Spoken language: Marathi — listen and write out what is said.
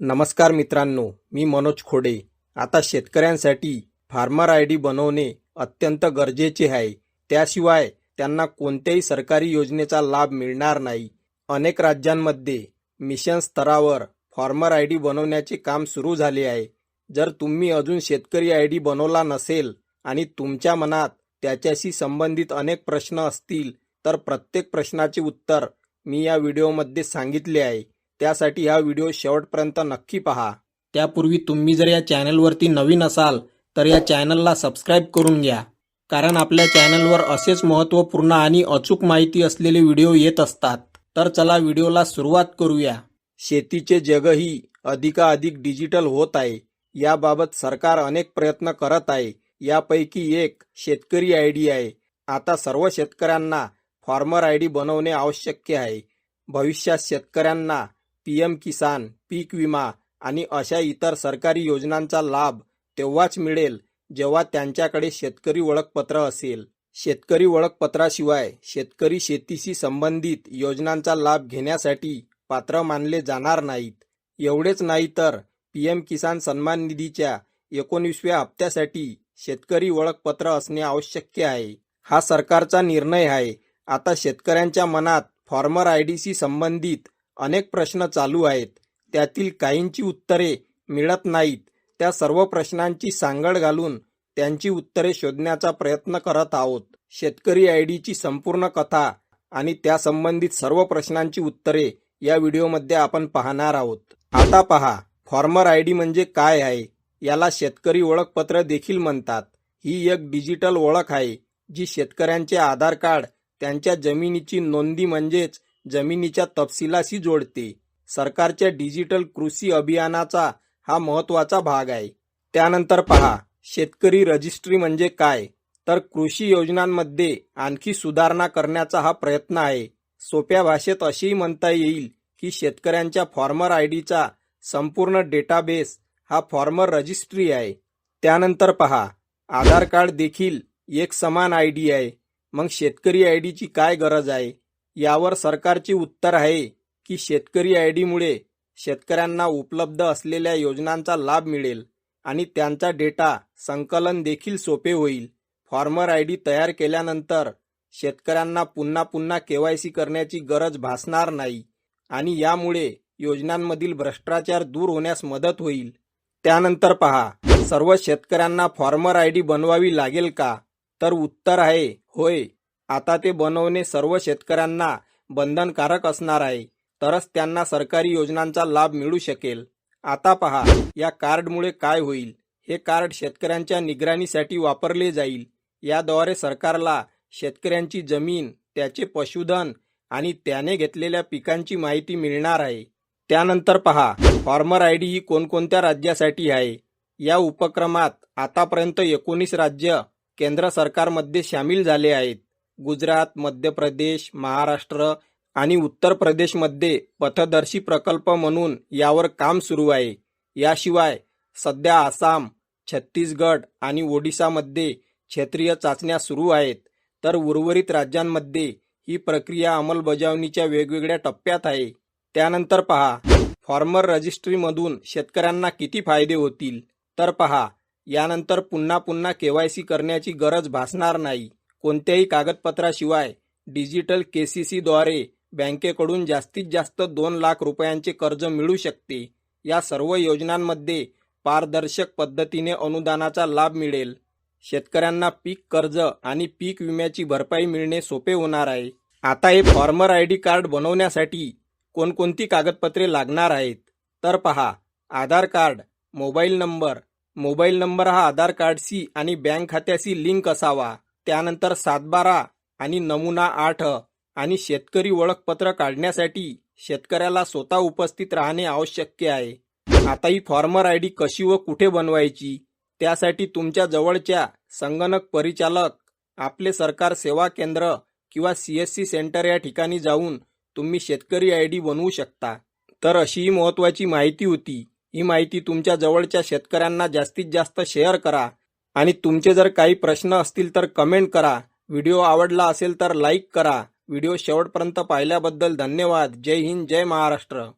नमस्कार मित्रांनो मी मनोज खोडे. आता शेतकऱ्यांसाठी फार्मर आय डी बनवणे अत्यंत गरजेचे आहे. त्याशिवाय त्यांना कोणत्याही सरकारी योजनेचा लाभ मिळणार नाही. अनेक राज्यांमध्ये मिशन स्तरावर फार्मर आय डी बनवण्याचे काम सुरू झाले आहे. जर तुम्ही अजून शेतकरी आय डी बनवला नसेल आणि तुमच्या मनात त्याच्याशी संबंधित अनेक प्रश्न असतील तर प्रत्येक प्रश्नाचे उत्तर मी या व्हिडिओमध्ये सांगितले आहे. त्यासाठी हा व्हिडिओ शेवटपर्यंत नक्की पहा. त्यापूर्वी तुम्ही जर या चॅनलवरती नवीन असाल तर या चॅनलला सबस्क्राईब करून घ्या. कारण आपल्या चॅनलवर असेच महत्त्वपूर्ण आणि अचूक माहिती असलेले व्हिडिओ येत असतात. तर चला व्हिडिओला सुरुवात करूया. शेतीचे जगही अधिकाधिक डिजिटल होत आहे. याबाबत सरकार अनेक प्रयत्न करत आहे. यापैकी एक शेतकरी आय डी आहे. आता सर्व शेतकऱ्यांना फार्मर आय डी बनवणे आवश्यक आहे. भविष्यात शेतकऱ्यांना पी एम किसान पीक विमा आणि अशा इतर सरकारी योजनांचा लाभ तेव्हाच मिळेल जेव्हा त्यांच्याकडे शेतकरी ओळखपत्र असेल. शेतकरी ओळखपत्राशिवाय शेतकरी शेतीशी संबंधित योजनांचा लाभ घेण्यासाठी पात्र मानले जाणार नाहीत. एवढेच नाही तर पी एम किसान सन्मान निधीच्या एकोणीसव्या हप्त्यासाठी शेतकरी ओळखपत्र असणे आवश्यक आहे. हा सरकारचा निर्णय आहे. आता शेतकऱ्यांच्या मनात फॉर्मर आय डीशी संबंधित अनेक प्रश्न चालू आहेत. त्यातील काहींची उत्तरे मिळत नाहीत. त्या सर्व प्रश्नांची सांगड घालून त्यांची उत्तरे शोधण्याचा प्रयत्न करत आहोत. शेतकरी आय डीची संपूर्ण कथा आणि त्यासंबंधित सर्व प्रश्नांची उत्तरे या व्हिडिओमध्ये आपण पाहणार आहोत. आता पहा फॉर्मर आय डी म्हणजे काय आहे? याला शेतकरी ओळखपत्र देखील म्हणतात. ही एक डिजिटल ओळख आहे जी शेतकऱ्यांचे आधार कार्ड त्यांच्या जमिनीची नोंदी म्हणजेच जमिनीच्या तपशिलाशी जोडते. सरकारच्या डिजिटल कृषी अभियानाचा हा महत्त्वाचा भाग आहे. त्यानंतर पहा शेतकरी रजिस्ट्री म्हणजे काय? तर कृषी योजनांमध्ये आणखी सुधारणा करण्याचा हा प्रयत्न आहे. सोप्या भाषेत असेही म्हणता येईल की शेतकऱ्यांच्या फॉर्मर आय डीचा संपूर्ण डेटाबेस हा फॉर्मर रजिस्ट्री आहे. त्यानंतर पहा आधार कार्ड देखील एक समान आय डी आहे. मग शेतकरी आय डीची काय गरज आहे? यावर सरकारची उत्तर आहे की शेतकरी आय डीमुळे शेतकऱ्यांना उपलब्ध असलेल्या योजनांचा लाभ मिळेल आणि त्यांचा डेटा संकलन देखील सोपे होईल. फॉर्मर आय डी तयार केल्यानंतर शेतकऱ्यांना पुन्हा पुन्हा केवायसी करण्याची गरज भासणार नाही आणि यामुळे योजनांमधील भ्रष्टाचार दूर होण्यास मदत होईल. त्यानंतर पहा सर्व शेतकऱ्यांना फॉर्मर आय डी बनवावी लागेल का? तर उत्तर आहे होय. आता ते बनवणे सर्व शेतकऱ्यांना बंधनकारक असणार आहे. तरच त्यांना सरकारी योजनांचा लाभ मिळू शकेल. आता पहा या कार्डमुळे काय होईल? हे कार्ड शेतकऱ्यांच्या निगराणीसाठी वापरले जाईल. याद्वारे सरकारला शेतकऱ्यांची जमीन त्याचे पशुधन आणि त्याने घेतलेल्या पिकांची माहिती मिळणार आहे. त्यानंतर पहा फार्मर आय डी ही कोणकोणत्या राज्यासाठी आहे? या उपक्रमात आतापर्यंत एकोणीस राज्य केंद्र सरकारमध्ये सामील झाले आहेत. गुजरात मध्य प्रदेश महाराष्ट्र आणि उत्तर प्रदेशमध्ये पथदर्शी प्रकल्प म्हणून यावर काम सुरू आहे. याशिवाय सध्या आसाम छत्तीसगड आणि ओडिशामध्ये क्षेत्रीय चाचण्या सुरू आहेत. तर उर्वरित राज्यांमध्ये ही प्रक्रिया अंमलबजावणीच्या वेगवेगळ्या टप्प्यात आहे. त्यानंतर पहा फॉर्मर रजिस्ट्रीमधून शेतकऱ्यांना किती फायदे होतील? तर पहा यानंतर पुन्हा पुन्हा केवायसी करण्याची गरज भासणार नाही. कोणत्याही कागदपत्राशिवाय डिजिटल के सी सीद्वारे बँकेकडून जास्तीत जास्त दोन लाख रुपयांचे कर्ज मिळू शकते. या सर्व योजनांमध्ये पारदर्शक पद्धतीने अनुदानाचा लाभ मिळेल. शेतकऱ्यांना पीक कर्ज आणि पीक विम्याची भरपाई मिळणे सोपे होणार आहे. आता हे फॉर्मर आय डी कार्ड बनवण्यासाठी कोणकोणती कागदपत्रे लागणार आहेत? तर पहा Aadhaar card mobile number. Mobile number हा आधार कार्डशी आणि बँक खात्याशी लिंक असावा. त्यानंतर सातबारा आणि नमुना आठ आणि शेतकरी ओळखपत्र काढण्यासाठी शेतकऱ्याला स्वतः उपस्थित राहणे आवश्यक आहे. आता ही फॉर्मर आय डी कशी व कुठे बनवायची? त्यासाठी तुमच्या जवळच्या संगणक परिचालक आपले सरकार सेवा केंद्र किंवा सी एस सी सेंटर या ठिकाणी जाऊन तुम्ही शेतकरी आय डी बनवू शकता. तर अशी ही महत्त्वाची माहिती होती. ही माहिती तुमच्या जवळच्या शेतकऱ्यांना जास्तीत जास्त शेअर करा. आणि तुमचे जर काही प्रश्न असतील तर कमेंट करा. व्हिडिओ आवडला असेल तर लाईक करा. व्हिडिओ शेवटपर्यंत पाहिल्याबद्दल धन्यवाद. जय हिंद जय महाराष्ट्र.